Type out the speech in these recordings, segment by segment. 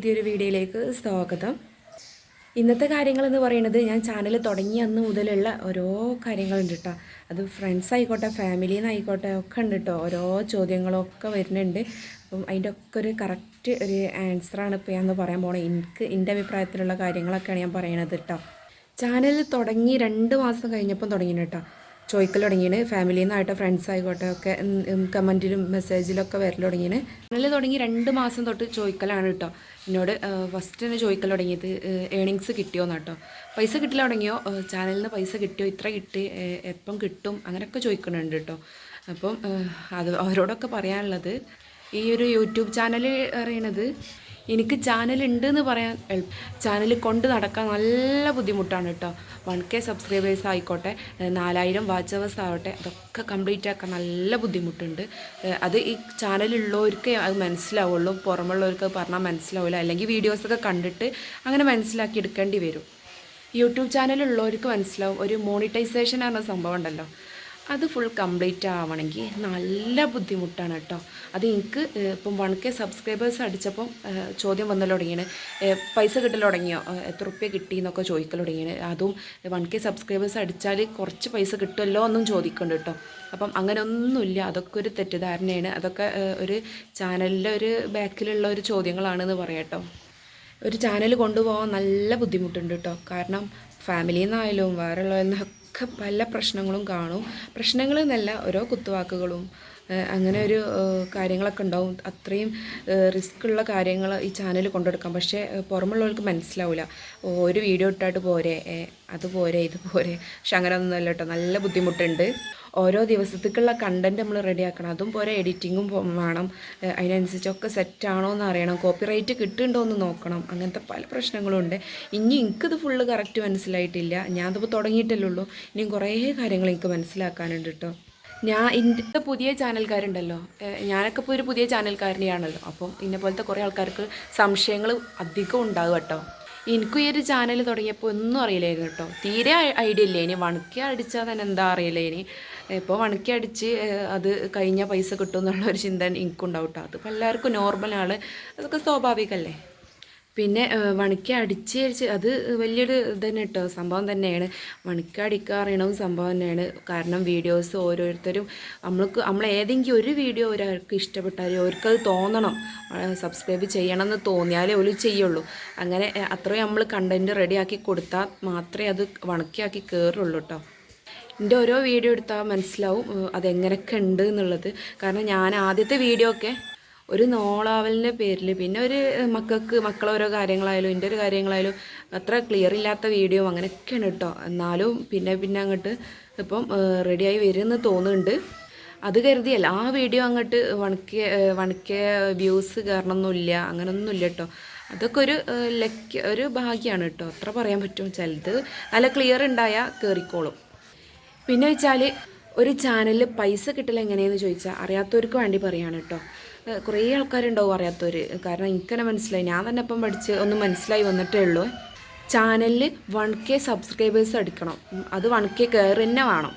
പുതിയൊരു വീഡിയോയിലേക്ക് സ്വാഗതം. ഇന്നത്തെ കാര്യങ്ങൾ എന്ന് പറയുന്നത് ഞാൻ ചാനൽ തുടങ്ങിയ അന്ന് മുതലുള്ള ഓരോ കാര്യങ്ങളുണ്ട് കേട്ടോ അത് ഫ്രണ്ട്സ് ആയിക്കോട്ടെ ഫാമിലിയിൽ നിന്ന് ആയിക്കോട്ടെ ഒക്കെ ഉണ്ട് കേട്ടോ ഓരോ ചോദ്യങ്ങളൊക്കെ വരുന്നുണ്ട്. അപ്പം അതിന്റെ ഒക്കെ ഒരു കറക്റ്റ് ഒരു ആൻസറാണ് ഇപ്പോൾ ഞാൻ പറയാൻ പോണത് എനിക്ക് എന്റെ അഭിപ്രായത്തിലുള്ള കാര്യങ്ങളൊക്കെയാണ് ഞാൻ പറയണത് കേട്ടോ ചാനൽ തുടങ്ങി രണ്ട് മാസം കഴിഞ്ഞപ്പം തുടങ്ങി കേട്ടോ ചോദിക്കൽ തുടങ്ങിയാണ് ഫാമിലിയിൽ നിന്നായിട്ട് ഫ്രണ്ട്സ് ആയിക്കോട്ടെ ഒക്കെ കമന്റിലും മെസ്സേജിലൊക്കെ വരൽ തുടങ്ങിയാണ് ചാനൽ തുടങ്ങി രണ്ട് മാസം തൊട്ട് ചോദിക്കലാണ് കേട്ടോ എന്നോട് ഫസ്റ്റ് തന്നെ ചോദിക്കൽ തുടങ്ങിയത് ഏണിങ്സ് കിട്ടിയോന്ന് കേട്ടോ പൈസ കിട്ടില്ല തുടങ്ങിയോ? ചാനലിൽ നിന്ന് പൈസ കിട്ടിയോ? ഇത്ര കിട്ടി എപ്പം കിട്ടും? അങ്ങനെയൊക്കെ ചോദിക്കുന്നുണ്ട് കേട്ടോ അപ്പം അത് അവരോടൊക്കെ പറയാനുള്ളത്. ഈ ഒരു യൂട്യൂബ് ചാനൽ അറിയണത് എനിക്ക് ചാനൽ ഉണ്ട് എന്ന് പറയാൻ ചാനൽ കൊണ്ട് നടക്കാൻ നല്ല ബുദ്ധിമുട്ടാണ് കേട്ടോ. വൺ കെ സബ്സ്ക്രൈബേഴ്സ് ആയിക്കോട്ടെ നാലായിരം വാച്ച് അവേഴ്സ് ആവട്ടെ അതൊക്കെ കംപ്ലീറ്റ് ആക്കാൻ നല്ല ബുദ്ധിമുട്ടുണ്ട്. അത് ഈ ചാനലുള്ളവർക്ക് അത് മനസ്സിലാവുള്ളൂ പുറമുള്ളവർക്ക് പറഞ്ഞാൽ മനസ്സിലാവില്ല അല്ലെങ്കിൽ വീഡിയോസൊക്കെ കണ്ടിട്ട് അങ്ങനെ മനസ്സിലാക്കി എടുക്കേണ്ടി വരും. യൂട്യൂബ് ചാനലുള്ളവർക്ക് മനസ്സിലാവും ഒരു മോണിറ്റൈസേഷൻ എന്ന സംഭവം ഉണ്ടല്ലോ. അത് ഫുൾ കംപ്ലീറ്റ് ആവണമെങ്കിൽ നല്ല ബുദ്ധിമുട്ടാണ് കേട്ടോ. അത് എനിക്ക് ഇപ്പം വൺ കെ സബ്സ്ക്രൈബേഴ്സ് അടിച്ചപ്പം ചോദ്യം വന്നല്ലോ തുടങ്ങിയാണ് പൈസ കിട്ടൽ തുടങ്ങിയോ? എത്ര റുപ്യ കിട്ടി എന്നൊക്കെ ചോദിക്കൽ തുടങ്ങിയാണ് അതും വൺ കെ സബ്സ്ക്രൈബേഴ്സ് അടിച്ചാൽ കുറച്ച് പൈസ കിട്ടുമല്ലോ എന്നും ചോദിക്കുന്നുണ്ട് കേട്ടോ. അപ്പം അങ്ങനെ ഒന്നുമില്ല അതൊക്കെ ഒരു തെറ്റിദ്ധാരണയാണ്. അതൊക്കെ ഒരു ചാനലിലെ ഒരു ബാക്കിലുള്ള ഒരു ചോദ്യങ്ങളാണെന്ന് പറയാം കേട്ടോ. ഒരു ചാനൽ കൊണ്ടുപോകാൻ നല്ല ബുദ്ധിമുട്ടുണ്ട് കേട്ടോ. കാരണം ഫാമിലിയിൽ നിന്നായാലും വേറെ ഉള്ളവരിൽ പല പ്രശ്നങ്ങളും കാണും. പ്രശ്നങ്ങൾ ഓരോ കുത്തുവാക്കുകളും അങ്ങനെ ഒരു കാര്യങ്ങളൊക്കെ ഉണ്ടാവും. അത്രയും റിസ്ക് ഉള്ള കാര്യങ്ങൾ ഈ ചാനൽ കൊണ്ടെടുക്കാം. പക്ഷേ പുറമുള്ളവർക്ക് മനസ്സിലാവില്ല ഒരു വീഡിയോ ഇട്ടായിട്ട് പോരെ. അത് പോരെ ഇത് പോരെ. പക്ഷെ അങ്ങനെ ഒന്നുമല്ല കേട്ടോ. നല്ല ബുദ്ധിമുട്ടുണ്ട്. ഓരോ ദിവസത്തേക്കുള്ള കണ്ടന്റ് നമ്മൾ റെഡിയാക്കണം അതും പോരെ എഡിറ്റിങ്ങും വേണം. അതിനനുസരിച്ചൊക്കെ സെറ്റാണോ എന്ന് അറിയണം. കോപ്പിറൈറ്റ് കിട്ടുന്നുണ്ടോ എന്ന് നോക്കണം. അങ്ങനത്തെ പല പ്രശ്നങ്ങളുണ്ട് ഇനി എനിക്കിത് ഫുള്ള് കറക്റ്റ് മനസ്സിലായിട്ടില്ല. ഞാനതിപ്പോൾ തുടങ്ങിയിട്ടല്ലേ ഉള്ളൂ. ഇനിയും കുറേ കാര്യങ്ങൾ എനിക്ക് മനസ്സിലാക്കാനുണ്ട് കേട്ടോ. ഞാൻ എന്റെ പുതിയ ചാനൽക്കാരുണ്ടല്ലോ. ഞാനൊക്കെ ഇപ്പോൾ ഒരു പുതിയ ചാനൽക്കാരനെയാണല്ലോ. അപ്പം ഇന്നെ പോലത്തെ കുറേ ആൾക്കാർക്ക് സംശയങ്ങൾ അധികം ഉണ്ടാകും കേട്ടോ. എനിക്കും ഈ ഒരു ചാനൽ തുടങ്ങിയപ്പോൾ ഒന്നും അറിയില്ലായിരുന്നു കേട്ടോ. തീരെ ഐഡിയ ഇല്ലേ. ഇനി വണക്കി അടിച്ചാൽ തന്നെ എന്താ അറിയില്ല ഇനി. ഇപ്പോൾ വണക്കി അടിച്ച് അത് കഴിഞ്ഞാൽ പൈസ കിട്ടും എന്നുള്ള ഒരു ചിന്ത എനിക്കുണ്ടാവും കേട്ടോ. അതിപ്പോൾ എല്ലാവർക്കും നോർമലാണ് അതൊക്കെ സ്വാഭാവികമല്ലേ പിന്നെ വണക്ക അടിച്ച് അത് വലിയൊരു ഇതന്നെ കേട്ടോ സംഭവം തന്നെയാണ്. വണക്ക അടിക്കുക അറിയണതും സംഭവം തന്നെയാണ്. കാരണം വീഡിയോസ് ഓരോരുത്തരും നമ്മൾക്ക് നമ്മൾ ഏതെങ്കിലും ഒരു വീഡിയോ ഒരാൾക്ക് ഇഷ്ടപ്പെട്ടാൽ അവർക്കത് തോന്നണം. സബ്സ്ക്രൈബ് ചെയ്യണം എന്ന് തോന്നിയാലേ ഒരു ചെയ്യുള്ളൂ. അങ്ങനെ അത്രയും നമ്മൾ കണ്ടന്റ് റെഡിയാക്കി കൊടുത്താൽ മാത്രമേ അത് വണക്കിയാക്കി കയറുള്ളൂ കേട്ടോ എന്റെ ഓരോ വീഡിയോ എടുത്താൽ മനസ്സിലാവും അതെങ്ങനെയൊക്കെ ഉണ്ട് എന്നുള്ളത്. കാരണം ഞാൻ ആദ്യത്തെ വീഡിയോ ഒക്കെ ഒരു നോളാവലിന്റെ പേരിൽ പിന്നെ ഒരു മക്കൾക്ക് മക്കളോരോ കാര്യങ്ങളായാലും എന്റെ ഒരു കാര്യങ്ങളായാലും അത്ര ക്ലിയർ ഇല്ലാത്ത വീഡിയോ അങ്ങനെയൊക്കെയാണ് കേട്ടോ എന്നാലും പിന്നെ പിന്നെ അങ്ങോട്ട് ഇപ്പം റെഡിയായി വരുമെന്ന് തോന്നുന്നുണ്ട്. അത് കരുതിയല്ല ആ വീഡിയോ അങ്ങോട്ട് വണക്കിയ വണക്കിയ വ്യൂസ് കയറണമൊന്നുമില്ല അങ്ങനൊന്നുമില്ല കേട്ടോ അതൊക്കെ ഒരു ലക്ക് ഒരു ഭാഗ്യമാണ് കേട്ടോ അത്ര പറയാൻ പറ്റും. ചിലത് നല്ല ക്ലിയർ ഉണ്ടായാൽ കയറിക്കോളും പിന്നെ വെച്ചാൽ ഒരു ചാനലിൽ പൈസ കിട്ടില്ല എങ്ങനെയെന്ന് ചോദിച്ചാൽ അറിയാത്തവർക്ക് വേണ്ടി പറയാണ് കേട്ടോ കുറേ ആൾക്കാരുണ്ടാവും അറിയാത്തവർ കാരണം എനിക്കെന്നെ മനസ്സിലായി. ഞാൻ തന്നെ ഇപ്പം പഠിച്ച് ഒന്ന് മനസ്സിലായി വന്നിട്ടേ ഉള്ളൂ. ചാനലിൽ വൺ കെ സബ്സ്ക്രൈബേഴ്സ് അടിക്കണം. അത് വൺ കെ കയറി തന്നെ വേണം.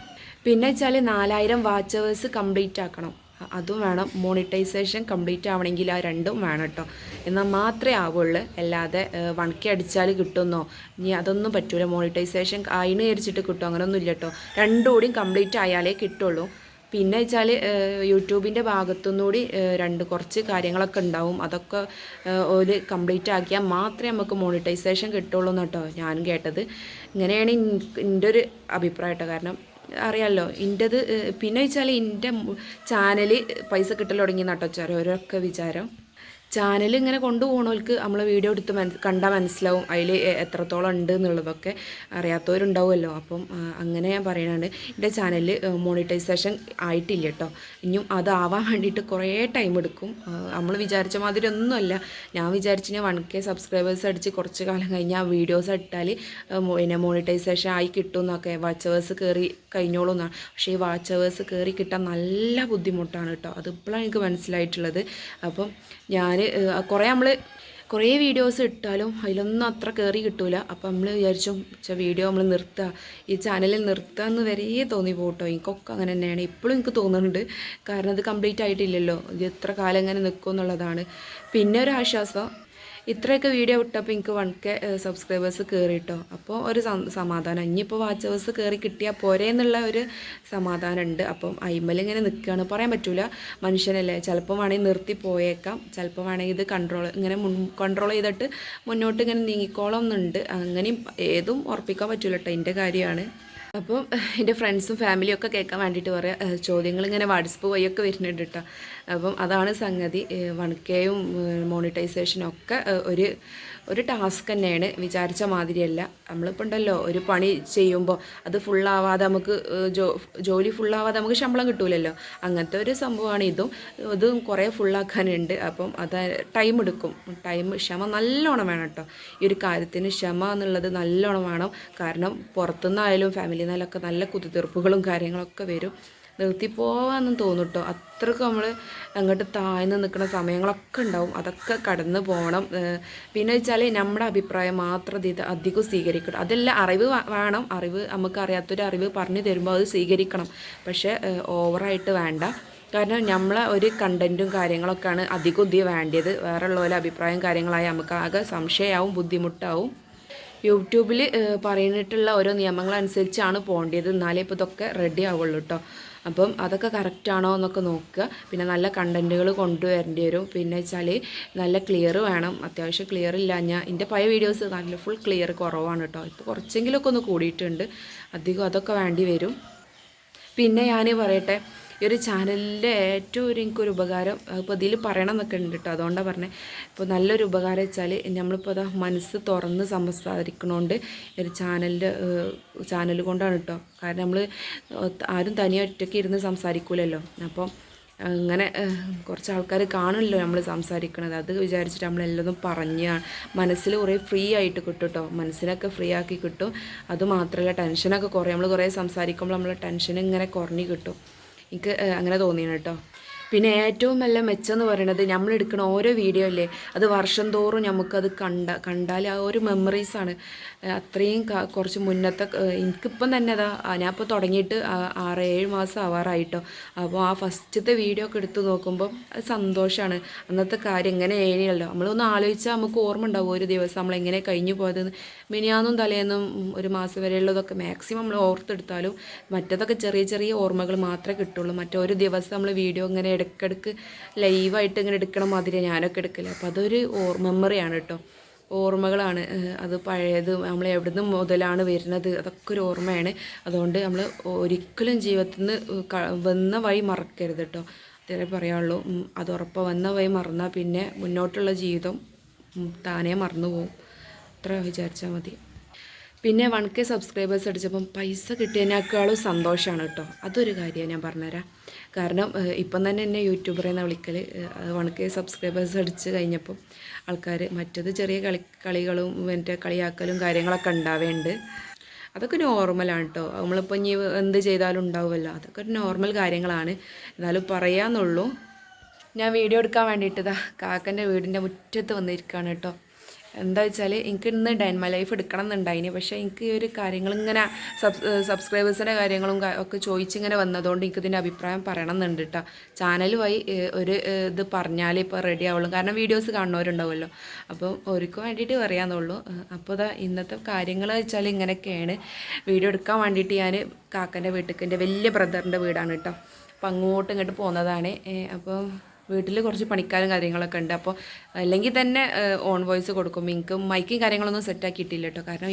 പിന്നെ വെച്ചാൽ നാലായിരം വാച്ചവേഴ്സ് കംപ്ലീറ്റ് ആക്കണം. അതും വേണം. മോണിറ്റൈസേഷൻ കംപ്ലീറ്റ് ആവണമെങ്കിൽ ആ രണ്ടും വേണം കേട്ടോ എന്നാൽ മാത്രമേ ആവുള്ളൂ. അല്ലാതെ വൺ കെ അടിച്ചാൽ കിട്ടുന്നോ? ഇനി അതൊന്നും പറ്റൂല. മോണിറ്റൈസേഷൻ അതിന് വിചാരിച്ചിട്ട് കിട്ടും. അങ്ങനെയൊന്നും ഇല്ല കേട്ടോ രണ്ടും കൂടിയും കംപ്ലീറ്റ് ആയാലേ കിട്ടുള്ളൂ. പിന്നെ വെച്ചാൽ യൂട്യൂബിന്റെ ഭാഗത്തുനിന്നുകൂടി രണ്ട് കുറച്ച് കാര്യങ്ങളൊക്കെ ഉണ്ടാവും. അതൊക്കെ ഒരു കംപ്ലീറ്റ് ആക്കിയാൽ മാത്രമേ നമുക്ക് മോണിറ്റൈസേഷൻ കിട്ടുള്ളൂ കേട്ടോ ഞാനും കേട്ടത്. ഇങ്ങനെയാണ് എന്റെ ഒരു അഭിപ്രായം കാരണം അറിയാമല്ലോ എന്റെത് പിന്നെ വെച്ചാൽ എന്റെ ചാനൽ പൈസ കിട്ടൽ തുടങ്ങി നട്ടോ ഓരോരൊക്കെ വിചാരം. ചാനൽ ഇങ്ങനെ കൊണ്ടുപോകണവർക്ക് നമ്മൾ വീഡിയോ എടുത്ത് മന കണ്ടാൽ മനസ്സിലാവും അതിൽ എത്രത്തോളം ഉണ്ട് എന്നുള്ളതൊക്കെ അറിയാത്തവരുണ്ടാവുമല്ലോ. അപ്പം അങ്ങനെ ഞാൻ പറയുന്നുണ്ട് എന്റെ ചാനലിൽ മോണിറ്റൈസേഷൻ ആയിട്ടില്ല കേട്ടോ ഇനിയും അതാവാൻ വേണ്ടിയിട്ട് കുറേ ടൈം എടുക്കും. നമ്മൾ വിചാരിച്ച മാതിരി ഒന്നുമല്ല. ഞാൻ വിചാരിച്ചു ഞാൻ വൺ കെ സബ്സ്ക്രൈബേഴ്സ് അടിച്ച് കുറച്ച് കാലം കഴിഞ്ഞാൽ വീഡിയോസ് ഇട്ടാൽ പിന്നെ മോണിറ്റൈസേഷൻ ആയി കിട്ടും എന്നൊക്കെ വാച്ചവേഴ്സ് കയറി കഴിഞ്ഞോളൂ എന്നാണ് പക്ഷേ ഈ വാച്ചവേഴ്സ് കയറി കിട്ടാൻ നല്ല ബുദ്ധിമുട്ടാണ് കേട്ടോ അതിപ്പോഴാണ് എനിക്ക് മനസ്സിലായിട്ടുള്ളത്. അപ്പം ഞാൻ കുറേ നമ്മൾ കുറേ വീഡിയോസ് ഇട്ടാലും അതിലൊന്നും അത്ര കയറി കിട്ടില്ല അപ്പം നമ്മൾ വിചാരിച്ചു വെച്ചാൽ വീഡിയോ നമ്മൾ നിർത്തുക ഈ ചാനലിൽ നിർത്തുക എന്ന് വരെ തോന്നി പോട്ടോ. എനിക്കൊക്കെ അങ്ങനെ തന്നെയാണ് ഇപ്പോഴും എനിക്ക് തോന്നുന്നുണ്ട് കാരണം അത് കംപ്ലീറ്റ് ആയിട്ടില്ലല്ലോ. ഇത് എത്ര കാലം ഇങ്ങനെ നിൽക്കും എന്നുള്ളതാണ് പിന്നെ ഒരു ആശ്വാസം. ഇത്രയൊക്കെ വീഡിയോ വിട്ടപ്പോൾ എനിക്ക് വൺ കെ സബ്സ്ക്രൈബേഴ്സ് കയറിയിട്ടോ അപ്പോൾ ഒരു സമാധാനം. ഇനിയിപ്പോൾ വാച്ചേഴ്സ് കയറി കിട്ടിയാൽ പോരെ എന്നുള്ള ഒരു സമാധാനം ഉണ്ട് അപ്പം അയിമൽ ഇങ്ങനെ നിൽക്കുകയാണ് പറയാൻ പറ്റില്ല മനുഷ്യനല്ലേ. ചിലപ്പോൾ വേണമെങ്കിൽ നിർത്തി പോയേക്കാം. ചിലപ്പോൾ വേണമെങ്കിൽ ഇത് കൺട്രോൾ ഇങ്ങനെ കൺട്രോൾ ചെയ്തിട്ട് മുന്നോട്ട് ഇങ്ങനെ നീങ്ങിക്കോളം എന്നുണ്ട് അങ്ങനെയും ഏതും ഉറപ്പിക്കാൻ പറ്റില്ല കേട്ടോ എന്റെ കാര്യമാണ് അപ്പം എന്റെ ഫ്രണ്ട്സും ഫാമിലിയും ഒക്കെ കേൾക്കാൻ വേണ്ടിയിട്ട് പറയാം ചോദ്യങ്ങൾ ഇങ്ങനെ വാട്സപ്പ് വഴിയൊക്കെ വരുന്നുണ്ട് കേട്ടോ അപ്പം അതാണ് സംഗതി. വൺ കെയും മോണിറ്റൈസേഷനും ഒക്കെ ഒരു ഒരു ടാസ്ക് തന്നെയാണ്. വിചാരിച്ച മാതിരിയല്ല. നമ്മളിപ്പോൾ ഉണ്ടല്ലോ ഒരു പണി ചെയ്യുമ്പോൾ അത് ഫുള്ളാവാതെ നമുക്ക് ജോ ജോലി ഫുള്ളാവാതെ നമുക്ക് ശമ്പളം കിട്ടൂലല്ലോ. അങ്ങനത്തെ ഒരു സംഭവമാണ് ഇതും. ഇതും കുറേ ഫുള്ളാക്കാനുണ്ട് അപ്പം അത് ടൈം എടുക്കും. ടൈം ക്ഷമ നല്ലോണം വേണം കേട്ടോ. ഈ ഒരു കാര്യത്തിന് ക്ഷമ എന്നുള്ളത് നല്ലോണം വേണം. കാരണം പുറത്തുനിന്നായാലും ഫാമിലിയിൽ നിന്നായാലൊക്കെ നല്ല കുത്തിത്തീർപ്പുകളും കാര്യങ്ങളൊക്കെ വരും. നിർത്തി പോവാന്നും തോന്നും കേട്ടോ അത്രയ്ക്ക് നമ്മൾ അങ്ങോട്ട് താഴ്ന്ന് നിൽക്കുന്ന സമയങ്ങളൊക്കെ ഉണ്ടാവും. അതൊക്കെ കടന്നു പോകണം പിന്നെ വെച്ചാൽ നമ്മുടെ അഭിപ്രായം മാത്രം ഇത് അധികം സ്വീകരിക്കണം. അതെല്ലാം അറിവ് വേണം. അറിവ് നമുക്ക് അറിയാത്തൊരു അറിവ് പറഞ്ഞു തരുമ്പോൾ അത് സ്വീകരിക്കണം. പക്ഷേ ഓവറായിട്ട് വേണ്ട. കാരണം നമ്മളെ ഒരു കണ്ടന്റും കാര്യങ്ങളൊക്കെയാണ് അധികം ഇതി വേണ്ടത് വേറെ ഉള്ളവരെ അഭിപ്രായം കാര്യങ്ങളായി നമുക്ക് ആകെ സംശയമാവും ബുദ്ധിമുട്ടാവും. യൂട്യൂബിൽ പറഞ്ഞിട്ടുള്ള ഓരോ നിയമങ്ങളനുസരിച്ചാണ് പോകേണ്ടത് എന്നാലേ ഇപ്പോൾ ഇതൊക്കെ റെഡി ആവുള്ളൂ കേട്ടോ അപ്പം അതൊക്കെ കറക്റ്റാണോ എന്നൊക്കെ നോക്കുക. പിന്നെ നല്ല കണ്ടന്റുകൾ കൊണ്ടുവരേണ്ടി വരും. പിന്നെ വെച്ചാൽ നല്ല ക്ലിയർ വേണം. അത്യാവശ്യം ക്ലിയർ ഇല്ല. ഞാൻ എന്റെ പഴയ വീഡിയോസ് നല്ല ഫുൾ ക്ലിയർ കുറവാണ് കേട്ടോ ഇപ്പോൾ കുറച്ചെങ്കിലുമൊക്കെ ഒന്ന് കൂടിയിട്ടുണ്ട്. അധികം അതൊക്കെ വേണ്ടി വരും. പിന്നെ ഞാൻ പറയട്ടെ ഈ ഒരു ചാനലിന്റെ ഏറ്റവും ഒരു എനിക്കൊരു ഉപകാരം ഇപ്പോൾ ഇതിൽ പറയണം എന്നൊക്കെ ഉണ്ട് കേട്ടോ. അതുകൊണ്ടാണ് പറഞ്ഞത് ഇപ്പോൾ നല്ലൊരു ഉപകാരം വെച്ചാൽ നമ്മളിപ്പോൾ അതാ മനസ്സ് തുറന്ന് സംസാരിക്കണോണ്ട് ഒരു ചാനലിന്റെ ചാനൽ കൊണ്ടാണ് കേട്ടോ. കാരണം നമ്മൾ ആരും തനിയെ ഒറ്റയ്ക്ക് ഇരുന്ന് സംസാരിക്കൂലല്ലോ. അപ്പം അങ്ങനെ കുറച്ച് ആൾക്കാർ കാണുമല്ലോ നമ്മൾ സംസാരിക്കുന്നത് അത് വിചാരിച്ചിട്ട് നമ്മൾ എല്ലാതും പറഞ്ഞ മനസ്സിൽ കുറേ ഫ്രീ ആയിട്ട് കിട്ടും കേട്ടോ. മനസ്സിനൊക്കെ ഫ്രീ ആക്കി കിട്ടും. അതുമാത്രമല്ല ടെൻഷനൊക്കെ കുറേ നമ്മൾ കുറേ സംസാരിക്കുമ്പോൾ നമ്മൾ ടെൻഷൻ ഇങ്ങനെ കുറഞ്ഞ് കിട്ടും. എനിക്ക് അങ്ങനെ തോന്നിയാണ് കേട്ടോ. പിന്നെ ഏറ്റവും നല്ല മെച്ചം എന്ന് പറയുന്നത് നമ്മൾ എടുക്കുന്ന ഓരോ വീഡിയോ അല്ലേ അത് വർഷം തോറും നമുക്കത് കണ്ട കണ്ടാൽ ആ ഒരു മെമ്മറീസാണ് അത്രയും കുറച്ച് മുന്നത്തെ എനിക്കിപ്പം തന്നെ അതാ ഞാനിപ്പോൾ തുടങ്ങിയിട്ട് ആറ് ഏഴ് മാസം ആവാറായിട്ടോ. അപ്പോൾ ആ ഫസ്റ്റത്തെ വീഡിയോ ഒക്കെ എടുത്ത് നോക്കുമ്പോൾ അത് സന്തോഷമാണ് അന്നത്തെ കാര്യം എങ്ങനെ ഏഴിയല്ലോ നമ്മളൊന്ന് ആലോചിച്ചാൽ നമുക്ക് ഓർമ്മ ഉണ്ടാവും ഒരു ദിവസം നമ്മൾ എങ്ങനെ കഴിഞ്ഞു പോയത് മിനിയാന്നും തലേന്നും ഒരു മാസം വരെയുള്ളതൊക്കെ മാക്സിമം നമ്മൾ ഓർത്തെടുത്താലും മറ്റതൊക്കെ ചെറിയ ചെറിയ ഓർമ്മകൾ മാത്രമേ കിട്ടുള്ളൂ. മറ്റൊരു ദിവസം നമ്മൾ വീഡിയോ ഇങ്ങനെ ഇടയ്ക്കിടയ്ക്ക് ലൈവായിട്ട് ഇങ്ങനെ എടുക്കണ മാതിരി ഞാനൊക്കെ എടുക്കില്ല അപ്പോൾ അതൊരു ഓർ മെമ്മറിയാണ് കേട്ടോ ഓർമ്മകളാണ്. അത് പഴയത് നമ്മൾ എവിടുന്ന് മുതലാണ് വരുന്നത് അതൊക്കെ ഒരു ഓർമ്മയാണ്. അതുകൊണ്ട് നമ്മൾ ഒരിക്കലും ജീവിതത്തിൽ നിന്ന് വന്ന വഴി മറക്കരുത് കേട്ടോ അതേ പറയാനുള്ളൂ. അത് ഉറപ്പ വന്ന വഴി മറന്നാൽ പിന്നെ മുന്നോട്ടുള്ള ജീവിതം താനേ മറന്നു പോകും അത്ര വിചാരിച്ചാൽ മതി. പിന്നെ വൺ കെ സബ്സ്ക്രൈബേഴ്സ് അടിച്ചപ്പം പൈസ കിട്ടിയതിനേക്കാളും സന്തോഷമാണ് കേട്ടോ അതൊരു കാര്യമാണ് ഞാൻ പറഞ്ഞുതരാം. കാരണം ഇപ്പം തന്നെ എന്നെ യൂട്യൂബർ എന്ന വിളിക്കൽ വൺ കെ സബ്സ്ക്രൈബേഴ്സ് അടിച്ച് കഴിഞ്ഞപ്പം ആൾക്കാർ മറ്റത് ചെറിയ കളി കളികളും മറ്റേ കളിയാക്കലും കാര്യങ്ങളൊക്കെ ഉണ്ടാവേണ്ട. അതൊക്കെ നോർമലാണ് കേട്ടോ നമ്മളിപ്പോൾ ഇനി എന്ത് ചെയ്താലും ഉണ്ടാവുമല്ലോ. അതൊക്കെ ഒരു നോർമൽ കാര്യങ്ങളാണ്. എന്നാലും പറയാന്നുള്ളൂ. ഞാൻ വീഡിയോ എടുക്കാൻ വേണ്ടിയിട്ട് ഇതാ കാക്കന്റെ വീടിന്റെ മുറ്റത്ത് വന്നിരിക്കുകയാണ് കേട്ടോ എന്താ വെച്ചാൽ എനിക്ക് ഇന്ന് ഡൈൻമ ലൈഫ് എടുക്കണം എന്നുണ്ടായിന് പക്ഷേ എനിക്ക് ഈ ഒരു കാര്യങ്ങൾ ഇങ്ങനെ സബ് സബ്സ്ക്രൈബേഴ്സിന്റെ കാര്യങ്ങളും ഒക്കെ ചോദിച്ചിങ്ങനെ വന്നതുകൊണ്ട് എനിക്കിതിന്റെ അഭിപ്രായം പറയണം എന്നുണ്ട് കേട്ടോ ചാനൽ വഴി ഒരു ഇത് പറഞ്ഞാൽ ഇപ്പോൾ റെഡി ആവുള്ളൂ. കാരണം വീഡിയോസ് കാണുന്നവരുണ്ടാവുമല്ലോ. അപ്പോൾ അവർക്ക് വേണ്ടിയിട്ട് പറയാമെന്നുള്ളൂ അപ്പോൾ ഇതാ ഇന്നത്തെ കാര്യങ്ങൾ വെച്ചാൽ ഇങ്ങനെയൊക്കെയാണ്. വീഡിയോ എടുക്കാൻ വേണ്ടിയിട്ട് ഞാൻ കാക്കന്റെ വീട്ടിൽ എന്റെ വലിയ ബ്രദറിന്റെ വീടാണ് കേട്ടോ അപ്പോൾ അങ്ങോട്ടും ഇങ്ങോട്ട് പോകുന്നതാണ്. അപ്പോൾ വീട്ടിൽ കുറച്ച് പണിക്കാരും കാര്യങ്ങളൊക്കെ ഉണ്ട്. അപ്പോൾ അല്ലെങ്കിൽ തന്നെ ഓൺ വോയിസ് കൊടുക്കും. എനിക്ക് മൈക്കും കാര്യങ്ങളൊന്നും സെറ്റാക്കിയിട്ടില്ല കേട്ടോ. കാരണം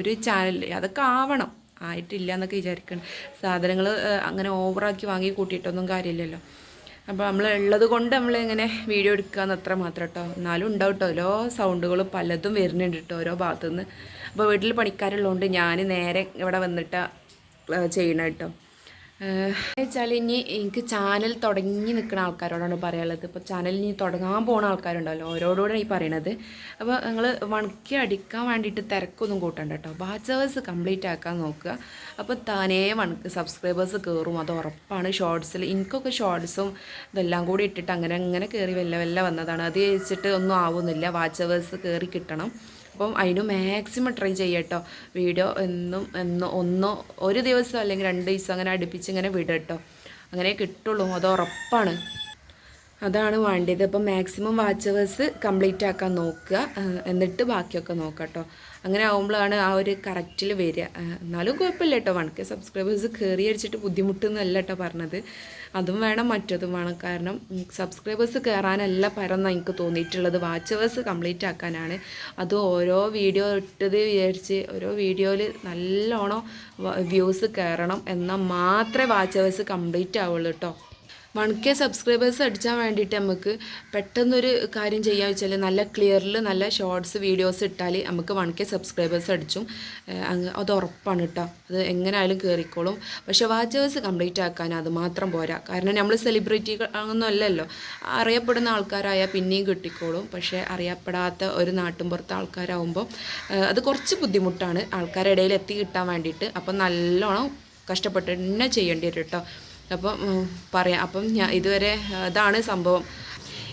ഒരു ചാനൽ അതൊക്കെ ആവണം. ആയിട്ടില്ല എന്നൊക്കെ വിചാരിക്കണം. സാധനങ്ങൾ അങ്ങനെ ഓവറാക്കി വാങ്ങി കൂട്ടിയിട്ടൊന്നും കാര്യമില്ലല്ലോ. അപ്പോൾ നമ്മൾ ഉള്ളത് കൊണ്ട് നമ്മൾ ഇങ്ങനെ വീഡിയോ എടുക്കുക അത്ര മാത്രം കേട്ടോ. എന്നാലും ഉണ്ടാവും കേട്ടോ. ഓരോ സൗണ്ടുകൾ പലതും വരുന്നുണ്ട് കേട്ടോ ഓരോ ഭാഗത്തുനിന്ന്. അപ്പോൾ വീട്ടിൽ പണിക്കാരുള്ളതുകൊണ്ട് ഞാൻ നേരെ ഇവിടെ വന്നിട്ട് ചെയ്യണം കേട്ടോ. വെച്ചാൽ ഇനി എനിക്ക് ചാനൽ തുടങ്ങി നിൽക്കുന്ന ആൾക്കാരോടാണ് പറയാനുള്ളത്. ഇപ്പോൾ ചാനൽ ഇനി തുടങ്ങാൻ പോകുന്ന ആൾക്കാരുണ്ടല്ലോ ഓരോരോടാണ് ഈ പറയണത്. അപ്പോൾ നിങ്ങൾ വണക്കി അടിക്കാൻ വേണ്ടിയിട്ട് തിരക്കൊന്നും കൂട്ടണ്ട കേട്ടോ വാച്ചേഴ്സ് കംപ്ലീറ്റ് ആക്കാൻ നോക്കുക. അപ്പോൾ താനേ വണക്ക് സബ്സ്ക്രൈബേഴ്സ് കയറും അത് ഉറപ്പാണ്. ഷോർട്സിൽ എനിക്കൊക്കെ ഷോർട്സും ഇതെല്ലാം കൂടി ഇട്ടിട്ട് അങ്ങനെ അങ്ങനെ കയറി വല്ല വല്ല വന്നതാണ്. അത് വെച്ചിട്ട് ഒന്നും ആവുന്നില്ല. വാച്ചേഴ്സ് കയറി കിട്ടണം. അപ്പം അതിന് മാക്സിമം ട്രൈ ചെയ്യട്ടോ. വീഡിയോ എന്നും എന്നും ഒന്നോ ഒരു ദിവസം അല്ലെങ്കിൽ രണ്ട് ദിവസം അങ്ങനെ അടുപ്പിച്ച് ഇങ്ങനെ വിടട്ടോ. അങ്ങനെ കിട്ടുള്ളൂ. അത് ഉറപ്പാണ്. അതാണ് വേണ്ടത് അപ്പം മാക്സിമം വാച്ചവേഴ്സ് കംപ്ലീറ്റ് ആക്കാൻ നോക്കുക. എന്നിട്ട് ബാക്കിയൊക്കെ നോക്കാം കേട്ടോ അങ്ങനെ ആകുമ്പോഴാണ് ആ ഒരു കറക്റ്റിൽ വരിക. എന്നാലും കുഴപ്പമില്ല കേട്ടോ വൺ കെ സബ്സ്ക്രൈബേഴ്സ് കയറി അടിച്ചിട്ട് ബുദ്ധിമുട്ടെന്നല്ല കേട്ടോ പറഞ്ഞത്. അതും വേണം മറ്റതും വേണം. കാരണം സബ്സ്ക്രൈബേഴ്സ് കയറാനല്ല പരന്ന എനിക്ക് തോന്നിയിട്ടുള്ളത്. വാച്ചവേഴ്സ് കംപ്ലീറ്റ് ആക്കാനാണ്. അത് ഓരോ വീഡിയോ ഇട്ടത് വിചാരിച്ച് ഓരോ വീഡിയോയിൽ നല്ലോണം വ്യൂസ് കയറണം എന്നാൽ മാത്രമേ വാച്ചവേഴ്സ് കംപ്ലീറ്റ് ആവുള്ളൂ കേട്ടോ വൺ കെ സബ്സ്ക്രൈബേഴ്സ് അടിച്ചാൻ വേണ്ടിയിട്ട് നമുക്ക് പെട്ടെന്നൊരു കാര്യം ചെയ്യാൻ വെച്ചാൽ നല്ല ക്ലിയറിൽ നല്ല ഷോർട്സ് വീഡിയോസ് ഇട്ടാൽ നമുക്ക് വൺ കെ സബ്സ്ക്രൈബേഴ്സ് അടിച്ചും. അത് ഉറപ്പാണ് കേട്ടോ അത് എങ്ങനെയായാലും കയറിക്കോളും പക്ഷേ വാച്ചേഴ്സ് കംപ്ലീറ്റ് ആക്കാൻ അത് മാത്രം പോരാ. കാരണം നമ്മൾ സെലിബ്രിറ്റി ഒന്നും അല്ലല്ലോ. അറിയപ്പെടുന്ന ആൾക്കാരായാൽ പിന്നെയും കിട്ടിക്കോളും. പക്ഷേ അറിയപ്പെടാത്ത ഒരു നാട്ടിൻപുറത്തെ ആൾക്കാരാകുമ്പോൾ ഏഹ് അത് കുറച്ച് ബുദ്ധിമുട്ടാണ്. ആൾക്കാരുടെ ഇടയിൽ എത്തി കിട്ടാൻ വേണ്ടിയിട്ട്. അപ്പം നല്ലോണം കഷ്ടപ്പെട്ട് തന്നെ ചെയ്യേണ്ടി വരും കേട്ടോ അപ്പം പറയാം. അപ്പം ഞാൻ ഇതുവരെ ഇതാണ് സംഭവം.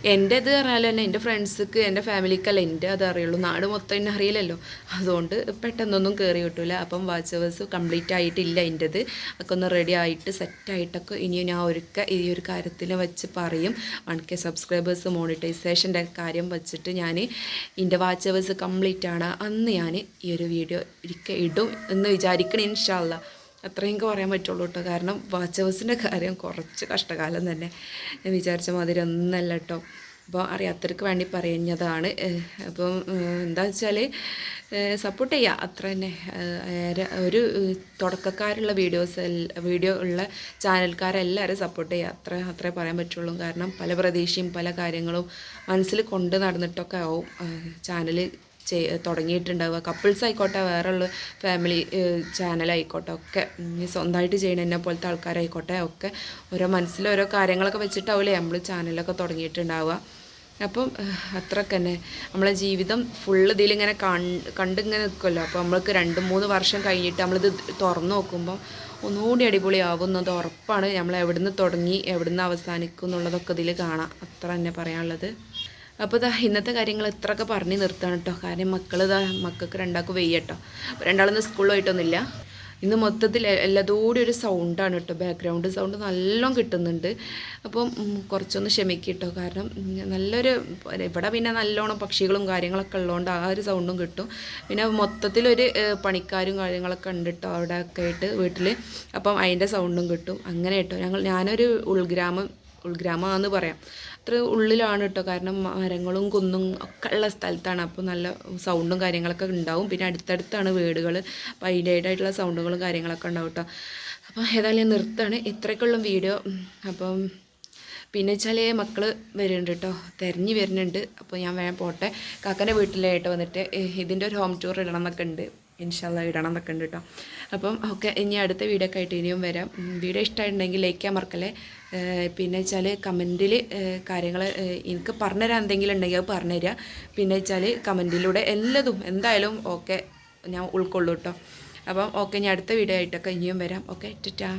എന്റെ ഇത് പറഞ്ഞാൽ തന്നെ എന്റെ ഫ്രണ്ട്സ്ക്ക് എന്റെ ഫാമിലിക്കല്ല എന്റെ അത് അറിയുള്ളൂ. നാട് മൊത്തം എന്നെ അറിയില്ലല്ലോ. അതുകൊണ്ട് പെട്ടെന്നൊന്നും കയറി കിട്ടില്ല അപ്പം വാച്ചവേഴ്സ് കംപ്ലീറ്റ് ആയിട്ടില്ല എന്റെത്. ഒക്കെ ഒന്ന് റെഡി ആയിട്ട് സെറ്റായിട്ടൊക്കെ ഇനി ഞാൻ ഒരുക്ക ഈ ഒരു കാര്യത്തിൽ വെച്ച് പറയും. വൺ കെ സബ്സ്ക്രൈബേഴ്സ് മോണിറ്റൈസേഷന്റെ കാര്യം വെച്ചിട്ട് ഞാൻ എന്റെ വാച്ചവേഴ്സ് കംപ്ലീറ്റ് ആണ്. അന്ന് ഞാൻ ഈ ഒരു വീഡിയോ ഇരിക്ക ഇടും എന്ന് വിചാരിക്കണം ഇൻഷാല്ല അത്രയും എനിക്ക് പറയാൻ പറ്റുള്ളൂ കേട്ടോ. കാരണം വാച്ചവേഴ്സിന്റെ കാര്യം കുറച്ച് കഷ്ടകാലം തന്നെ. ഞാൻ വിചാരിച്ച മാതിരി ഒന്നല്ല കേട്ടോ. അപ്പോൾ അറിയാത്തവർക്ക് വേണ്ടി പറയുന്നതാണ്. അപ്പം എന്താ വെച്ചാൽ സപ്പോർട്ട് ചെയ്യുക അത്ര തന്നെ. ഒരു തുടക്കക്കാരുള്ള വീഡിയോസ് വീഡിയോ ഉള്ള ചാനൽക്കാരെല്ലാവരും സപ്പോർട്ട് ചെയ്യുക അത്ര അത്രേ പറയാൻ പറ്റുള്ളൂ. കാരണം പല പ്രതീക്ഷയും പല കാര്യങ്ങളും മനസ്സിൽ കൊണ്ട് നടന്നിട്ടൊക്കെ ആവും ചാനൽ തുടങ്ങിയിട്ടുണ്ടാവുക. കപ്പിൾസ് ആയിക്കോട്ടെ വേറെയുള്ള ഫാമിലി ചാനലായിക്കോട്ടെ ഒക്കെ. സ്വന്തമായിട്ട് ചെയ്യണ എന്നെ പോലത്തെ ആൾക്കാരായിക്കോട്ടെ ഒക്കെ. ഓരോ മനസ്സിൽ ഓരോ കാര്യങ്ങളൊക്കെ വെച്ചിട്ടാവില്ലേ നമ്മൾ ചാനലൊക്കെ തുടങ്ങിയിട്ടുണ്ടാവുക. അപ്പം അത്രയ്ക്ക് തന്നെ. നമ്മളെ ജീവിതം ഫുള്ള് ഇതിലിങ്ങനെ കണ്ട് കണ്ടിങ്ങനെ നിൽക്കുമല്ലോ അപ്പോൾ നമ്മൾക്ക് രണ്ട് മൂന്ന് വർഷം കഴിഞ്ഞിട്ട് നമ്മളിത് തുറന്നു നോക്കുമ്പോൾ ഒന്നുകൂടി അടിപൊളിയാവുന്നത് ഉറപ്പാണ്. നമ്മൾ എവിടുന്ന് തുടങ്ങി എവിടുന്ന് അവസാനിക്കും എന്നുള്ളതൊക്കെ ഇതിൽ കാണാം. അത്ര തന്നെ പറയാനുള്ളത്. അപ്പോൾ ഇതാ ഇന്നത്തെ കാര്യങ്ങൾ ഇത്രയൊക്കെ പറഞ്ഞു നിർത്തണം കേട്ടോ. കാരണം മക്കൾ ഇതാ മക്കൾക്ക് രണ്ടാൾക്ക് വെയ്യട്ടോ രണ്ടാളൊന്നും സ്കൂളിൽ പോയിട്ടൊന്നുമില്ല. ഇന്ന് മൊത്തത്തിൽ എല്ലാതോടെ ഒരു സൗണ്ടാണ് കേട്ടോ. ബാക്ക്ഗ്രൗണ്ട് സൗണ്ട് നല്ലോണം കിട്ടുന്നുണ്ട്. അപ്പം കുറച്ചൊന്ന് ക്ഷമിക്കട്ടോ കേട്ടോ. കാരണം നല്ലൊരു ഇവിടെ പിന്നെ നല്ലോണം പക്ഷികളും കാര്യങ്ങളൊക്കെ ഉള്ളതുകൊണ്ട് ആ ഒരു സൗണ്ടും കിട്ടും. പിന്നെ മൊത്തത്തിലൊരു പണിക്കാരും കാര്യങ്ങളൊക്കെ ഉണ്ട് കേട്ടോ. അവിടെ ഒക്കെ ആയിട്ട് വീട്ടിൽ അപ്പം അതിന്റെ സൗണ്ടും കിട്ടും. അങ്ങനെ കേട്ടോ. ഞങ്ങൾ ഞാനൊരു ഉൾഗ്രാമം ഉൾഗ്രാമമാണെന്ന് പറയാം. അത്ര ഉള്ളിലാണ് കേട്ടോ കാരണം മരങ്ങളും കുന്നും ഒക്കെ ഉള്ള സ്ഥലത്താണ്. അപ്പോൾ നല്ല സൗണ്ടും കാര്യങ്ങളൊക്കെ ഉണ്ടാവും. പിന്നെ അടുത്തടുത്താണ് വീടുകൾ അപ്പോൾ അതിന്റെതായിട്ടുള്ള സൗണ്ടുകളും കാര്യങ്ങളൊക്കെ ഉണ്ടാവും കേട്ടോ അപ്പോൾ ഏതായാലും ഞാൻ നിർത്താണ് ഇത്രയ്ക്കുള്ള വീഡിയോ അപ്പം പിന്നെ വെച്ചാൽ മക്കൾ വരുന്നുണ്ട് കേട്ടോ തിരഞ്ഞു വരുന്നുണ്ട്. അപ്പോൾ ഞാൻ വേണം പോട്ടെ. കാക്കന്റെ വീട്ടിലായിട്ട് വന്നിട്ട് ഇതിന്റെ ഒരു ഹോം ടൂർ ഇടണം എന്നൊക്കെ ഉണ്ട്. ഇൻഷാല്ല ഇടണം എന്നൊക്കെ ഉണ്ട് കേട്ടോ അപ്പം ഓക്കെ ഇനി അടുത്ത വീഡിയോ ഒക്കെ ആയിട്ട് ഇനിയും വരാം. വീഡിയോ ഇഷ്ടമായിട്ടുണ്ടെങ്കിൽ ലൈക്ക് ചെയ്യാൻ മറക്കല്ലേ? പിന്നെ വെച്ചാൽ കമന്റിൽ കാര്യങ്ങൾ എനിക്ക് പറഞ്ഞുതരാൻ എന്തെങ്കിലും ഉണ്ടെങ്കിൽ അത് പറഞ്ഞുതരിക പിന്നെ വെച്ചാൽ കമന്റിലൂടെ എല്ലാതും എന്തായാലും ഓക്കെ ഞാൻ ഉൾക്കൊള്ളൂ കേട്ടോ അപ്പം ഓക്കെ ഞാൻ അടുത്ത വീഡിയോ ആയിട്ടൊക്കെ ഇനിയും വരാം. ഓക്കെ ടാ